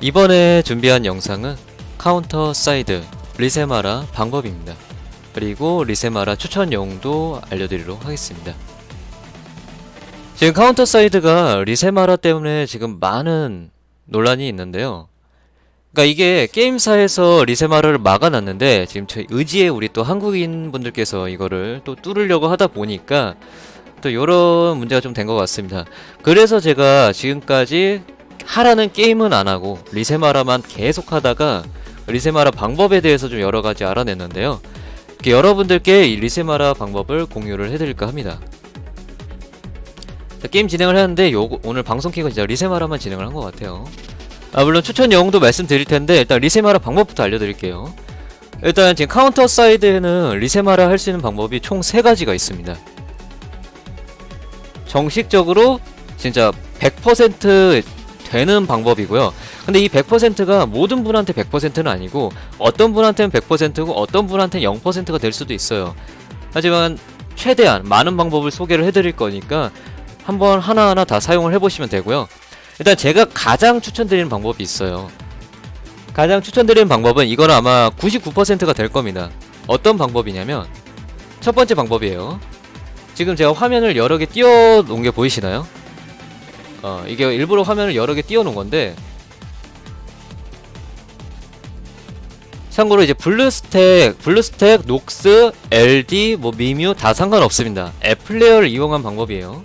이번에 준비한 영상은 카운터 사이드 리세마라 방법입니다. 그리고 리세마라 추천용도 알려드리도록 하겠습니다. 지금 카운터 사이드가 리세마라 때문에 지금 많은 논란이 있는데요. 그러니까 이게 게임사에서 리세마라를 막아놨는데 지금 제 의지에 우리 또 한국인 분들께서 이거를 또 뚫으려고 하다 보니까 또 이런 문제가 좀 된 것 같습니다. 그래서 제가 지금까지 하라는 게임은 안 하고 리세마라만 계속 하다가 리세마라 방법에 대해서 좀 여러 가지 알아냈는데요. 여러분들께 이 리세마라 방법을 공유를 해드릴까 합니다. 자, 게임 진행을 하는데 요 오늘 방송 키가 진짜 리세마라만 진행을 한 것 같아요. 아 물론 추천 영웅도 말씀드릴 텐데 일단 리세마라 방법부터 알려드릴게요. 일단 지금 카운터 사이드에는 리세마라 할 수 있는 방법이 총세 가지가 있습니다. 정식적으로 진짜 100% 되는 방법이고요. 근데 이 100%가 모든 분한테 100%는 아니고 어떤 분한테는 100%고 어떤 분한테는 0%가 될 수도 있어요. 하지만 최대한 많은 방법을 소개를 해드릴 거니까 한번 하나하나 다 사용을 해보시면 되고요. 일단 제가 가장 추천드리는 방법이 있어요. 가장 추천드리는 방법은 이건 아마 99%가 될 겁니다. 어떤 방법이냐면 첫 번째 방법이에요. 지금 제가 화면을 여러 개 띄워 놓은 게 보이시나요? 어, 이게 일부러 화면을 여러 개 띄워 놓은 건데 참고로 이제 블루스택, 블루스택, 녹스, LD, 뭐 미뮤 다 상관없습니다. 앱플레이어를 이용한 방법이에요.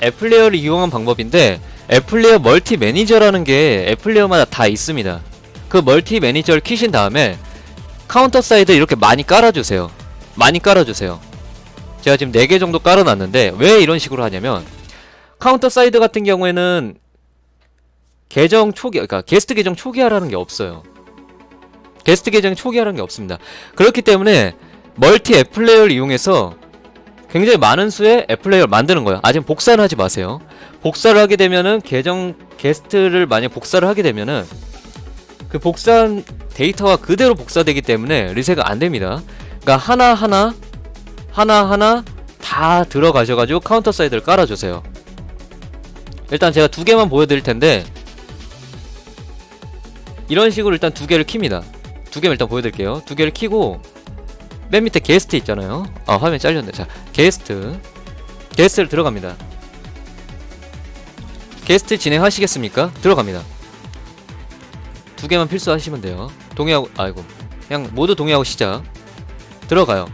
앱플레이어를 이용한 방법인데 앱플레이어 멀티 매니저라는 게 앱플레이어마다 다 있습니다. 그 멀티 매니저를 키신 다음에 카운터 사이드 이렇게 많이 깔아주세요. 많이 깔아주세요. 제가 지금 4개 정도 깔아놨는데 왜 이런 식으로 하냐면 카운터 사이드 같은 경우에는 계정 초기, 그러니까 게스트 계정 초기화라는 게 없어요. 게스트 계정 초기화라는 게 없습니다. 그렇기 때문에 멀티 앱 플레이어를 이용해서 굉장히 많은 수의 앱 플레이어를 만드는 거예요. 아직 복사는 하지 마세요. 복사를 하게 되면은 계정 게스트를 만약 복사를 하게 되면은 그 복사한 데이터가 그대로 복사되기 때문에 리셋가 안 됩니다. 그러니까 하나 하나 하나 하나 다 들어가셔가지고 카운터 사이드를 깔아주세요. 일단 제가 두 개만 보여드릴 텐데 이런 식으로 일단 두 개를 킵니다. 두 개를 일단 보여드릴게요. 두 개를 키고 맨 밑에 게스트 있잖아요. 아 화면 잘렸네. 자 게스트 게스트를 들어갑니다. 게스트 진행하시겠습니까? 들어갑니다. 두 개만 필수하시면 돼요. 동의하고 아이고 그냥 모두 동의하고 시작. 들어가요.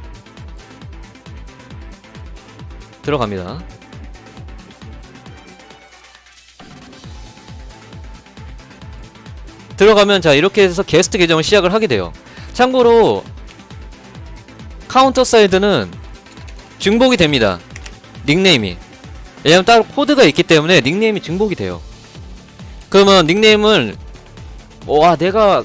들어갑니다. 들어가면 자 이렇게 해서 게스트 계정을 시작을 하게 돼요. 참고로 카운터 사이드는 중복이 됩니다. 닉네임이. 왜냐면 따로 코드가 있기 때문에 닉네임이 중복이 돼요. 그러면 닉네임을 와 내가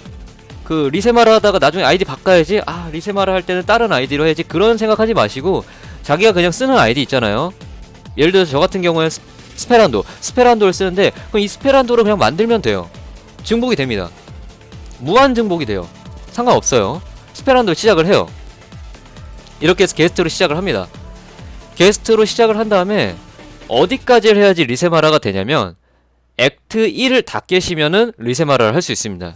그 리세마를 하다가 나중에 아이디 바꿔야지 아 리세마를 할 때는 다른 아이디로 해야지 그런 생각하지 마시고 자기가 그냥 쓰는 아이디 있잖아요. 예를 들어서 저 같은 경우에 스- 스페란도 스페란도를 쓰는데 그럼 이 스페란도를 그냥 만들면 돼요. 증복이 됩니다. 무한 증복이 돼요. 상관없어요. 스페란도 시작을 해요. 이렇게 해서 게스트로 시작을 합니다. 게스트로 시작을 한 다음에 어디까지를 해야지 리세마라가 되냐면 액트 1을 다 깨시면은 리세마라를 할 수 있습니다.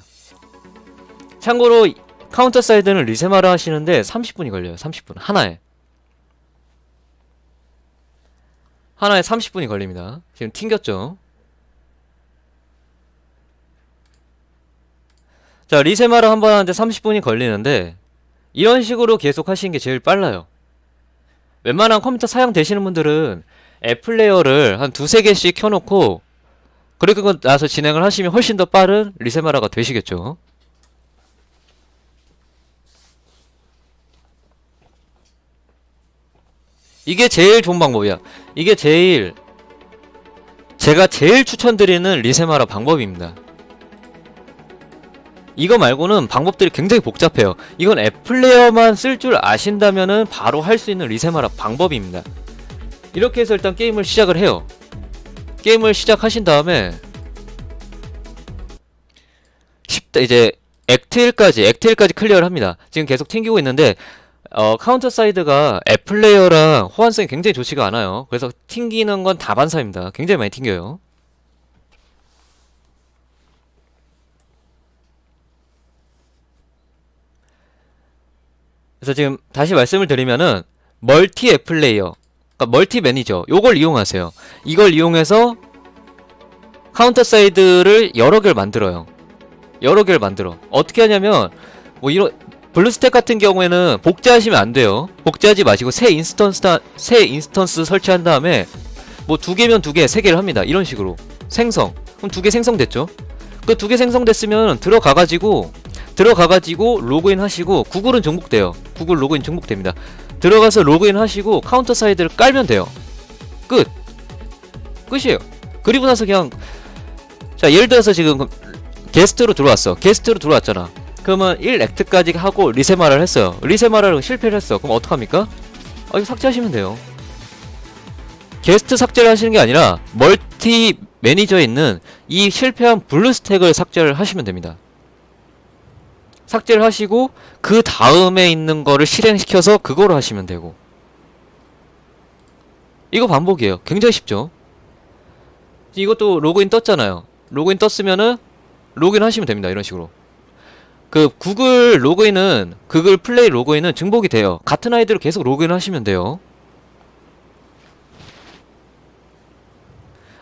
참고로 카운터 사이드는 리세마라 하시는데 30분이 걸려요. 30분 하나에 하나에 30분이 걸립니다. 지금 튕겼죠? 자 리세마라 한번 하는데 30분이 걸리는데 이런 식으로 계속 하시는 게 제일 빨라요. 웬만한 컴퓨터 사용되시는 분들은 앱 플레이어를 한 두세 개씩 켜놓고 그리고 나서 진행을 하시면 훨씬 더 빠른 리세마라가 되시겠죠. 이게 제일 좋은 방법이야. 이게 제일 제가 제일 추천드리는 리세마라 방법입니다. 이거 말고는 방법들이 굉장히 복잡해요. 이건 앱 플레이어만 쓸 줄 아신다면은 바로 할 수 있는 리세마라 방법입니다. 이렇게 해서 일단 게임을 시작을 해요. 게임을 시작하신 다음에 쉽다 이제 액트 1까지 액트 1까지 클리어를 합니다. 지금 계속 튕기고 있는데 어, 카운터 사이드가 앱 플레이어랑 호환성이 굉장히 좋지가 않아요. 그래서 튕기는 건 다반사입니다. 굉장히 많이 튕겨요. 그래서 지금 다시 말씀을 드리면은 멀티 앱 플레이어, 그러니까 멀티 매니저 요걸 이용하세요. 이걸 이용해서 카운터 사이드를 여러 개를 만들어요. 여러 개를 만들어. 어떻게 하냐면 뭐 이런 블루스택 같은 경우에는 복제하시면 안 돼요. 복제하지 마시고 새 인스턴스 새 인스턴스 설치한 다음에 뭐 두 개면 두 개, 세 개를 합니다. 이런 식으로 생성. 그럼 두 개 생성됐죠? 그 두 개 생성됐으면 들어가 가지고 들어가 가지고 로그인 하시고 구글은 중복돼요. 구글 로그인 중복됩니다. 들어가서 로그인 하시고 카운터 사이드를 깔면 돼요. 끝. 끝이에요. 그리고 나서 그냥 자 예를 들어서 지금 게스트로 들어왔어. 게스트로 들어왔잖아. 그러면 1액트까지 하고 리세마를 했어요. 리세마를 실패를 했어. 그럼 어떡합니까? 아 이거 삭제하시면 돼요. 게스트 삭제를 하시는 게 아니라 멀티 매니저에 있는 이 실패한 블루 스택을 삭제를 하시면 됩니다. 삭제를 하시고 그 다음에 있는 거를 실행시켜서 그거로 하시면 되고 이거 반복이에요. 굉장히 쉽죠? 이것도 로그인 떴잖아요. 로그인 떴으면은 로그인 하시면 됩니다. 이런 식으로. 그 구글 로그인은 구글 플레이 로그인은 증복이 돼요. 같은 아이디로 계속 로그인 하시면 돼요.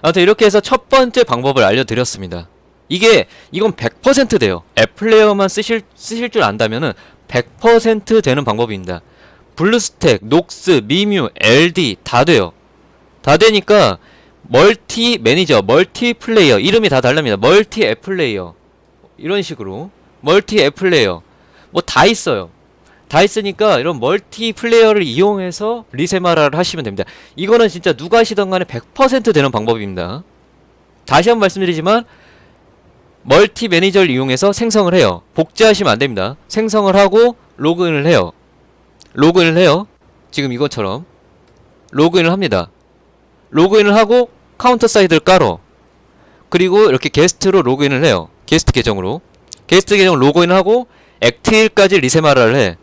아무튼 이렇게 해서 첫 번째 방법을 알려드렸습니다. 이게 이건 100% 돼요. 앱 플레이어만 쓰실 쓰실 줄 안다면은 100% 되는 방법입니다. 블루스택, 녹스, 미뮤, LD 다 돼요. 다 되니까 멀티 매니저, 멀티 플레이어 이름이 다 다릅니다. 멀티 앱 플레이어 이런 식으로 멀티 앱 플레이어 뭐 다 있어요. 다 있으니까 이런 멀티 플레이어를 이용해서 리세마라를 하시면 됩니다. 이거는 진짜 누가 하시던 간에 100% 되는 방법입니다. 다시 한번 말씀드리지만 멀티 매니저를 이용해서 생성을 해요. 복제하시면 안 됩니다. 생성을 하고 로그인을 해요. 로그인을 해요. 지금 이것처럼 로그인을 합니다. 로그인을 하고 카운터 사이드를 깔어. 그리고 이렇게 게스트로 로그인을 해요. 게스트 계정으로. 게스트 계정 로그인을 하고 액티일까지 리세마라를 해.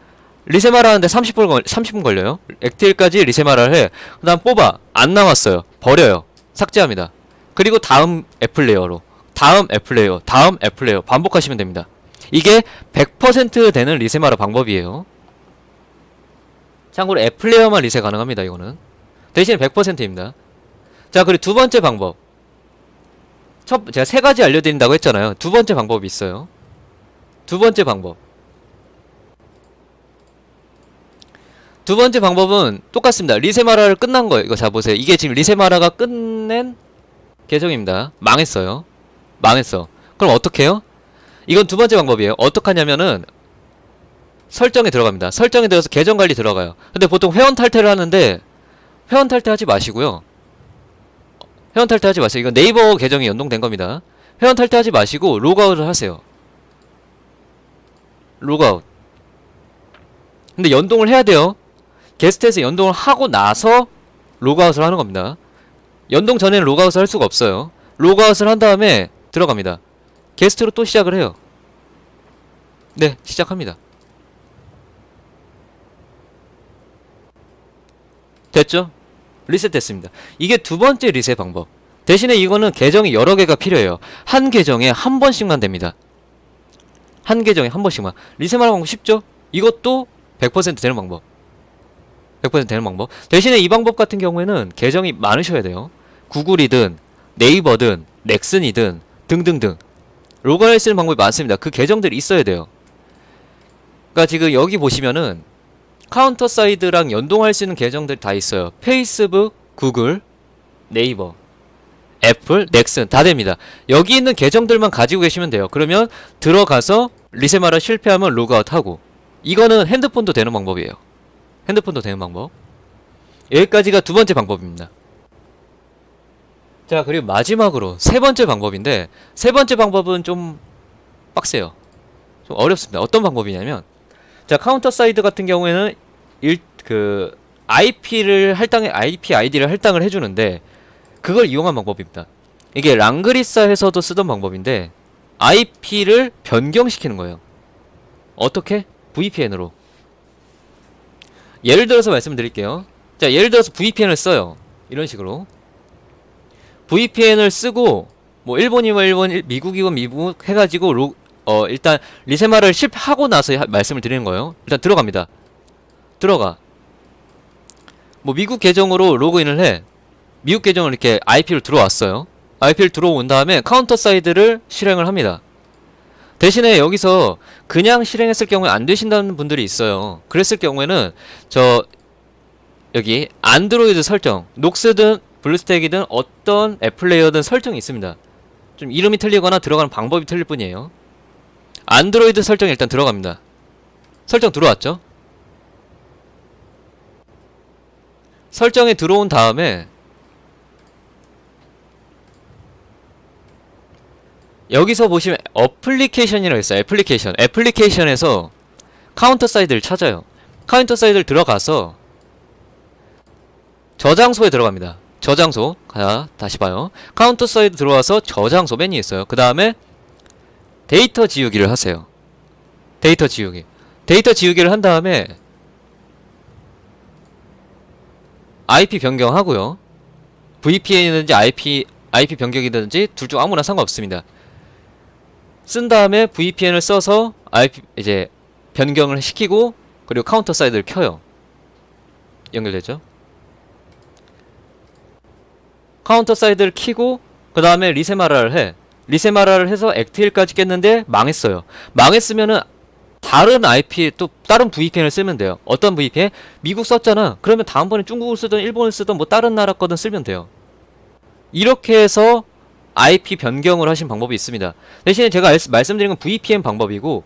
리세마라 하는데 30분, 걸, 30분 걸려요. 액티일까지 리세마라를 해. 그 다음 뽑아. 안 나왔어요. 버려요. 삭제합니다. 그리고 다음 앱플레이어로. 다음 앱플레이어. 다음 앱플레이어. 반복하시면 됩니다. 이게 100% 되는 리세마라 방법이에요. 참고로 앱플레이어만 리세 가능합니다. 이거는. 대신에 100%입니다. 자, 그리고 두 번째 방법. 첫, 제가 세 가지 알려드린다고 했잖아요. 두 번째 방법이 있어요. 두 번째 방법. 두 번째 방법은 똑같습니다. 리세마라를 끝난 거예요. 이거 자 보세요. 이게 지금 리세마라가 끝낸 계정입니다. 망했어요. 망했어. 그럼 어떻게 해요? 이건 두 번째 방법이에요. 어떻게 하냐면은 설정에 들어갑니다. 설정에 들어가서 계정 관리 들어가요. 근데 보통 회원 탈퇴를 하는데 회원 탈퇴하지 마시고요. 회원 탈퇴하지 마세요. 이건 네이버 계정이 연동된 겁니다. 회원 탈퇴하지 마시고 로그아웃을 하세요. 로그아웃. 근데 연동을 해야 돼요. 게스트에서 연동을 하고 나서 로그아웃을 하는 겁니다. 연동 전에는 로그아웃을 할 수가 없어요. 로그아웃을 한 다음에 들어갑니다. 게스트로 또 시작을 해요. 네, 시작합니다. 됐죠? 리셋 됐습니다. 이게 두 번째 리셋 방법. 대신에 이거는 계정이 여러 개가 필요해요. 한 계정에 한 번씩만 됩니다. 한 계정에 한 번씩만. 리셋하는 방법 쉽죠? 이것도 100% 되는 방법. 100% 되는 방법. 대신에 이 방법 같은 경우에는 계정이 많으셔야 돼요. 구글이든 네이버든 넥슨이든 등등등 로그할 수 있는 방법이 많습니다. 그 계정들이 있어야 돼요. 그러니까 지금 여기 보시면은 카운터 사이드랑 연동할 수 있는 계정들이 다 있어요. 페이스북, 구글, 네이버, 애플, 넥슨 다 됩니다. 여기 있는 계정들만 가지고 계시면 돼요. 그러면 들어가서 리세마라 실패하면 로그아웃하고 이거는 핸드폰도 되는 방법이에요. 핸드폰도 되는 방법. 여기까지가 두 번째 방법입니다. 자, 그리고 마지막으로 세 번째 방법인데 세 번째 방법은 좀 빡세요. 좀 어렵습니다. 어떤 방법이냐면 자, 카운터 사이드 같은 경우에는 일 그 IP를 할당에 IP 아이디를 할당을 해 주는데 그걸 이용한 방법입니다. 이게 랑그리사에서도 쓰던 방법인데 IP를 변경시키는 거예요. 어떻게? VPN으로. 예를 들어서 말씀드릴게요. 자, 예를 들어서 VPN을 써요. 이런 식으로. VPN을 쓰고 뭐 일본이면 일본, 일- 미국이면 미국 해가지고 로, 어 일단 리세마를 실패하고 나서 하- 말씀을 드리는 거예요. 일단 들어갑니다. 들어가. 뭐 미국 계정으로 로그인을 해. 미국 계정을 이렇게 IP로 들어왔어요. IP를 들어온 다음에 카운터 사이드를 실행을 합니다. 대신에 여기서 그냥 실행했을 경우에 안 되신다는 분들이 있어요. 그랬을 경우에는 저 여기 안드로이드 설정, 녹스든 블루스택이든 어떤 앱 플레이어든 설정이 있습니다. 좀 이름이 틀리거나 들어가는 방법이 틀릴 뿐이에요. 안드로이드 설정 일단 들어갑니다. 설정 들어왔죠? 설정에 들어온 다음에 여기서 보시면 어플리케이션이라고 있어요. 애플리케이션. 애플리케이션에서 카운터 사이드를 찾아요. 카운터 사이드를 들어가서 저장소에 들어갑니다. 저장소. 자, 다시 봐요. 카운터 사이드 들어와서 저장소 맨이 있어요. 그 다음에 데이터 지우기를 하세요. 데이터 지우기. 데이터 지우기를 한 다음에 IP 변경하고요. VPN이든지 IP IP 변경이든지 둘 중 아무나 상관없습니다. 쓴 다음에 VPN을 써서 IP 이제 변경을 시키고 그리고 카운터 사이드를 켜요. 연결되죠? 카운터 사이드를 키고 그 다음에 리세마라를 해. 리세마라를 해서 액트일까지 깼는데 망했어요. 망했으면은 다른 IP 또 다른 VPN을 쓰면 돼요. 어떤 VPN? 미국 썼잖아. 그러면 다음번에 중국을 쓰든 일본을 쓰든 뭐 다른 나라 거든 쓰면 돼요. 이렇게 해서 IP 변경을 하신 방법이 있습니다. 대신에 제가 알- 말씀드린 건 VPN 방법이고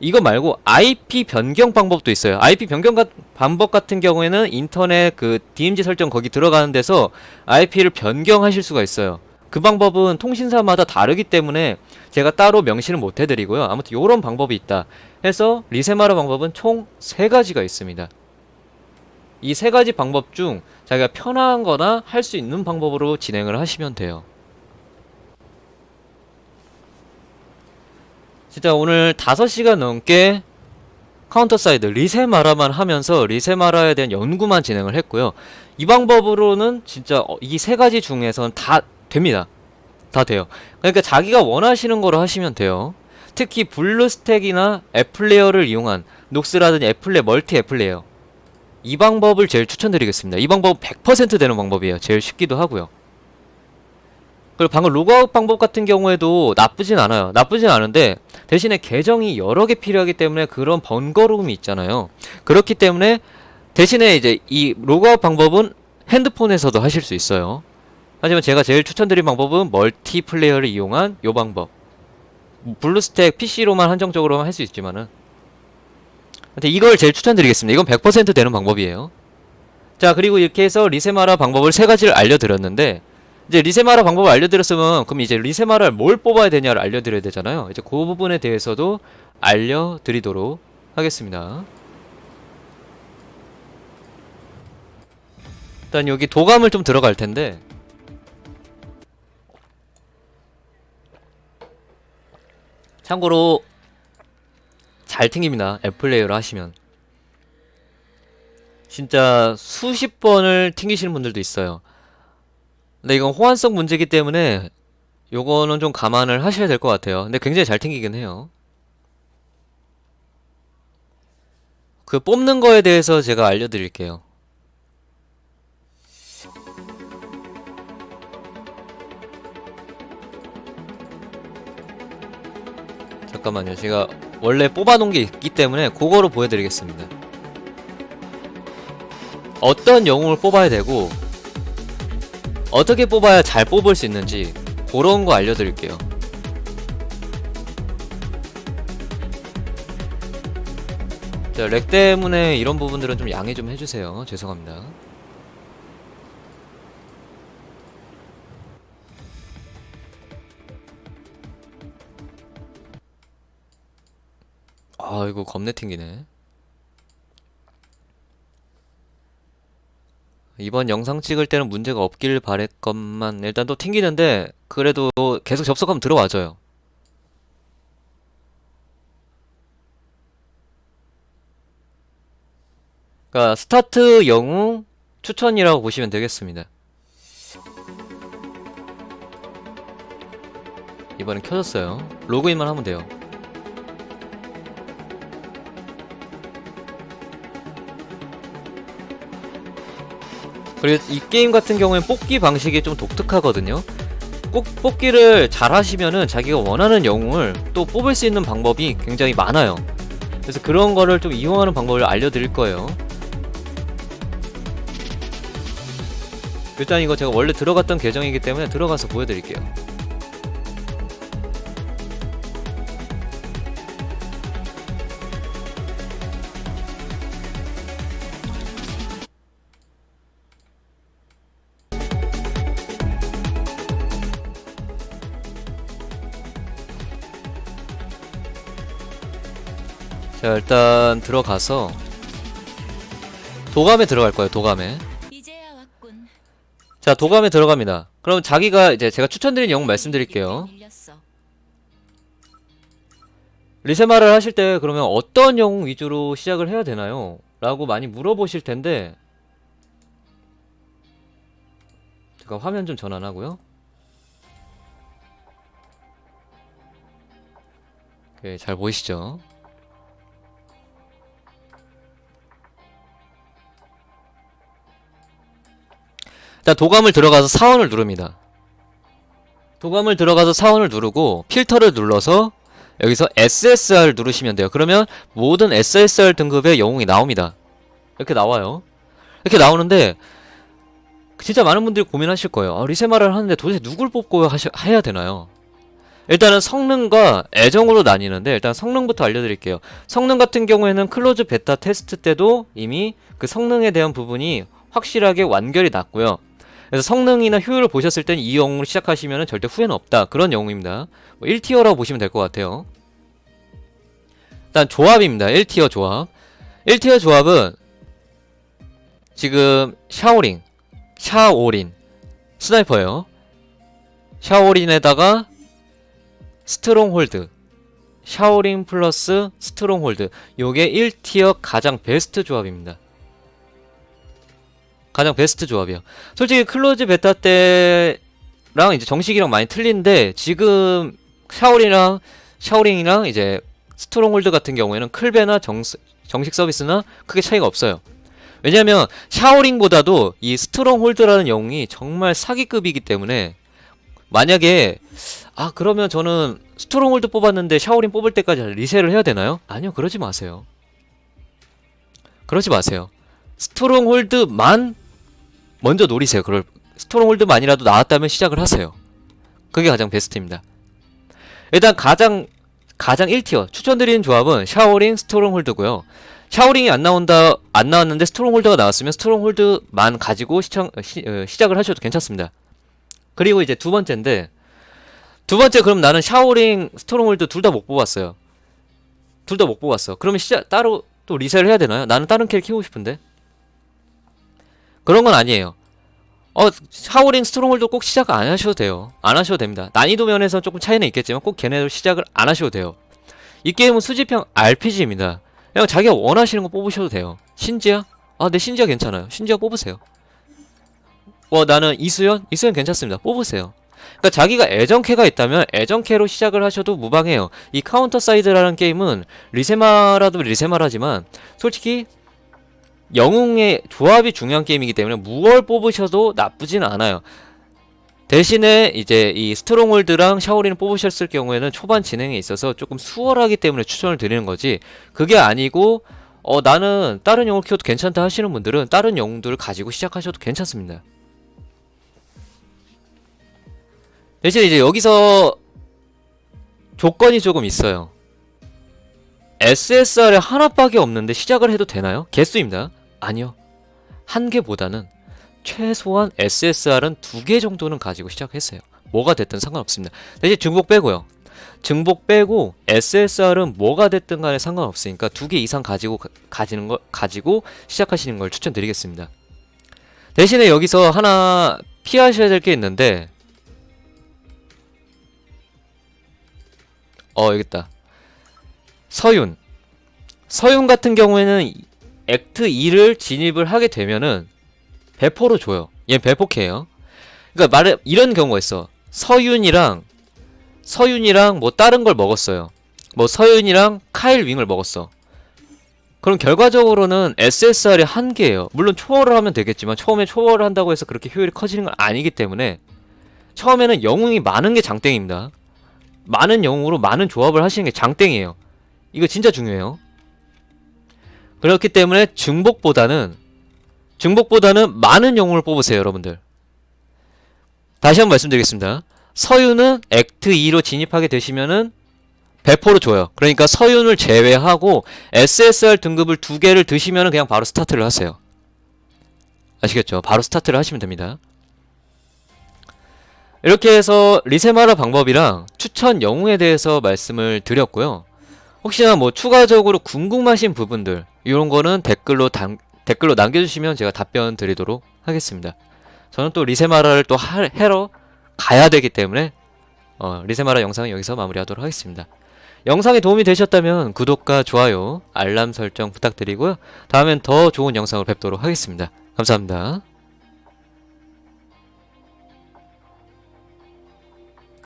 이거 말고 IP 변경 방법도 있어요. IP 변경 가- 방법 같은 경우에는 인터넷 그 DMZ 설정 거기 들어가는 데서 IP를 변경하실 수가 있어요. 그 방법은 통신사마다 다르기 때문에 제가 따로 명시를 못 해드리고요. 아무튼 요런 방법이 있다 해서 리세마라 방법은 총 세 가지가 있습니다. 이 세 가지 방법 중 자기가 편한 거나 할 수 있는 방법으로 진행을 하시면 돼요. 진짜 오늘 5시간 넘게 카운터 사이드 리세마라만 하면서 리세마라에 대한 연구만 진행을 했고요. 이 방법으로는 진짜 이 세 가지 중에서는 다 됩니다. 다 돼요. 그러니까 자기가 원하시는 거로 하시면 돼요. 특히 블루스택이나 애플레이어를 이용한 녹스라든지 애플레 멀티 애플레이어 이 방법을 제일 추천드리겠습니다. 이 방법은 100% 되는 방법이에요. 제일 쉽기도 하고요. 그리고 방금 로그아웃 방법 같은 경우에도 나쁘진 않아요. 나쁘진 않은데 대신에 계정이 여러 개 필요하기 때문에 그런 번거로움이 있잖아요. 그렇기 때문에 대신에 이제 이 로그아웃 방법은 핸드폰에서도 하실 수 있어요. 하지만 제가 제일 추천드린 방법은 멀티플레이어를 이용한 요 방법. 블루스택 PC로만 한정적으로만 할 수 있지만은 근데 이걸 제일 추천드리겠습니다. 이건 100% 되는 방법이에요. 자, 그리고 이렇게 해서 리세마라 방법을 세 가지를 알려드렸는데 이제 리세마라 방법을 알려드렸으면 그럼 이제 리세마라를 뭘 뽑아야 되냐를 알려드려야 되잖아요. 이제 그 부분에 대해서도 알려드리도록 하겠습니다. 일단 여기 도감을 좀 들어갈 텐데 참고로 잘 튕깁니다. 애플레이어로 하시면 진짜 수십 번을 튕기시는 분들도 있어요. 근데 이건 호환성 문제이기 때문에 요거는 좀 감안을 하셔야 될 것 같아요. 근데 굉장히 잘 튕기긴 해요. 그 뽑는 거에 대해서 제가 알려드릴게요. 잠깐만요. 제가 원래 뽑아놓은 게 있기 때문에 그거로 보여드리겠습니다. 어떤 영웅을 뽑아야 되고 어떻게 뽑아야 잘 뽑을 수 있는지 그런 거 알려드릴게요. 자, 렉 때문에 이런 부분들은 좀 양해 좀 해주세요. 죄송합니다. 아, 이거 겁내 튕기네. 이번 영상 찍을 때는 문제가 없길 바랬건만 일단 또 튕기는데 그래도 계속 접속하면 들어와줘요. 그러니까 스타트 영웅 추천이라고 보시면 되겠습니다. 이번엔 켜졌어요. 로그인만 하면 돼요. 그리고 이 게임 같은 경우엔 뽑기 방식이 좀 독특하거든요. 꼭 뽑기를 잘 하시면은 자기가 원하는 영웅을 또 뽑을 수 있는 방법이 굉장히 많아요. 그래서 그런 거를 좀 이용하는 방법을 알려드릴 거예요. 일단 이거 제가 원래 들어갔던 계정이기 때문에 들어가서 보여드릴게요. 자 일단 들어가서 도감에 들어갈 거예요 도감에 이제야 왔군. 자 도감에 들어갑니다 그럼 자기가 이제 제가 추천드린 영웅 말씀드릴게요 밀렸어. 리세마를 하실 때 그러면 어떤 영웅 위주로 시작을 해야 되나요? 라고 많이 물어보실 텐데 제가 화면 좀 전환하고요 오케이, 잘 보이시죠? 일단 도감을 들어가서 사원을 누릅니다. 도감을 들어가서 사원을 누르고 필터를 눌러서 여기서 SSR 누르시면 돼요. 그러면 모든 SSR 등급의 영웅이 나옵니다. 이렇게 나와요. 이렇게 나오는데 진짜 많은 분들이 고민하실 거예요. 아, 리세마를 하는데 도대체 누굴 뽑고 하셔, 해야 되나요? 일단은 성능과 애정으로 나뉘는데 일단 성능부터 알려드릴게요. 성능 같은 경우에는 클로즈 베타 테스트 때도 이미 그 성능에 대한 부분이 확실하게 완결이 났고요. 그래서 성능이나 효율을 보셨을 땐 이 영웅을 시작하시면 절대 후회는 없다. 그런 영웅입니다. 뭐 1티어라고 보시면 될 것 같아요. 일단 조합입니다. 1티어 조합. 1티어 조합은 지금 샤오링, 샤오린, 스나이퍼예요. 샤오린에다가 스트롱홀드, 샤오링 플러스 스트롱홀드. 요게 1티어 가장 베스트 조합입니다. 가장 베스트 조합이에요. 솔직히 클로즈 베타 때랑 이제 정식이랑 많이 틀린데 지금 샤오링이랑 샤오링이랑 이제 스트롱홀드 같은 경우에는 클베나 정, 정식 서비스나 크게 차이가 없어요. 왜냐면 샤오링보다도 이 스트롱홀드라는 영웅이 정말 사기급이기 때문에 만약에 아 그러면 저는 스트롱홀드 뽑았는데 샤오링 뽑을 때까지 리셋을 해야 되나요? 아니요 그러지 마세요. 그러지 마세요. 스트롱홀드만 먼저 노리세요. 그걸 스트롱홀드만이라도 나왔다면 시작을 하세요. 그게 가장 베스트입니다. 일단 가장 가장 1티어 추천드리는 조합은 샤오링 스트롱홀드고요. 샤오링이 안 나온다 안 나왔는데 스트롱홀드가 나왔으면 스트롱홀드만 가지고 시청, 시, 어, 시작을 하셔도 괜찮습니다. 그리고 이제 두 번째인데 두 번째 그럼 나는 샤오링 스트롱홀드 둘 다 못 뽑았어요. 둘 다 못 뽑았어. 그러면 시작 따로 또 리셋을 해야 되나요? 나는 다른 캐릭 키우고 싶은데. 그런 건 아니에요. 어, 샤오링 스트롱홀드 꼭 시작 안 하셔도 돼요. 안 하셔도 됩니다. 난이도 면에서 조금 차이는 있겠지만 꼭 걔네들 시작을 안 하셔도 돼요. 이 게임은 수집형 RPG입니다. 그냥 자기가 원하시는 거 뽑으셔도 돼요. 신지야? 아, 네, 신지야 괜찮아요. 신지야 뽑으세요. 어, 나는 이수연? 이수연 괜찮습니다. 뽑으세요. 그러니까 자기가 애정캐가 있다면 애정캐로 시작을 하셔도 무방해요. 이 카운터 사이드라는 게임은 리세마라도 리세마라지만 솔직히 영웅의 조합이 중요한 게임이기 때문에 무얼 뽑으셔도 나쁘진 않아요. 대신에 이제 이 스트롱홀드랑 샤오린을 뽑으셨을 경우에는 초반 진행에 있어서 조금 수월하기 때문에 추천을 드리는 거지 그게 아니고 어 나는 다른 영웅 키워도 괜찮다 하시는 분들은 다른 영웅들을 가지고 시작하셔도 괜찮습니다. 대신 이제 여기서 조건이 조금 있어요. SSR에 하나밖에 없는데 시작을 해도 되나요? 개수입니다. 아니요. 한 개보다는 최소한 SSR은 두 개 정도는 가지고 시작했어요. 뭐가 됐든 상관없습니다. 대신 증복 빼고요. 증복 빼고 SSR은 뭐가 됐든 간에 상관없으니까 두 개 이상 가지고 가, 가지는 거 가지고 시작하시는 걸 추천드리겠습니다. 대신에 여기서 하나 피하셔야 될 게 있는데 어 여기 있다. 서윤. 서윤 같은 경우에는 액트 2를 진입을 하게 되면은 배포로 줘요. 얘 배포캐예요. 그러니까 말해 이런 경우가 있어. 서윤이랑 서윤이랑 뭐 다른 걸 먹었어요. 뭐 서윤이랑 카일 윙을 먹었어. 그럼 결과적으로는 SSR이 한계예요. 물론 초월을 하면 되겠지만 처음에 초월을 한다고 해서 그렇게 효율이 커지는 건 아니기 때문에 처음에는 영웅이 많은 게 장땡입니다. 많은 영웅으로 많은 조합을 하시는 게 장땡이에요. 이거 진짜 중요해요. 그렇기 때문에 중복보다는 중복보다는 많은 영웅을 뽑으세요, 여러분들. 다시 한번 말씀드리겠습니다. 서윤은 액트 2로 진입하게 되시면은 100% 줘요. 그러니까 서윤을 제외하고 SSR 등급을 두 개를 드시면 그냥 바로 스타트를 하세요. 아시겠죠? 바로 스타트를 하시면 됩니다. 이렇게 해서 리세마라 방법이랑 추천 영웅에 대해서 말씀을 드렸고요. 혹시나 뭐 추가적으로 궁금하신 부분들 이런 거는 댓글로 당, 댓글로 남겨주시면 제가 답변 드리도록 하겠습니다. 저는 또 리세마라를 또 하, 해러 가야 되기 때문에 어, 리세마라 영상은 여기서 마무리하도록 하겠습니다. 영상이 도움이 되셨다면 구독과 좋아요, 알람 설정 부탁드리고요. 다음엔 더 좋은 영상으로 뵙도록 하겠습니다. 감사합니다.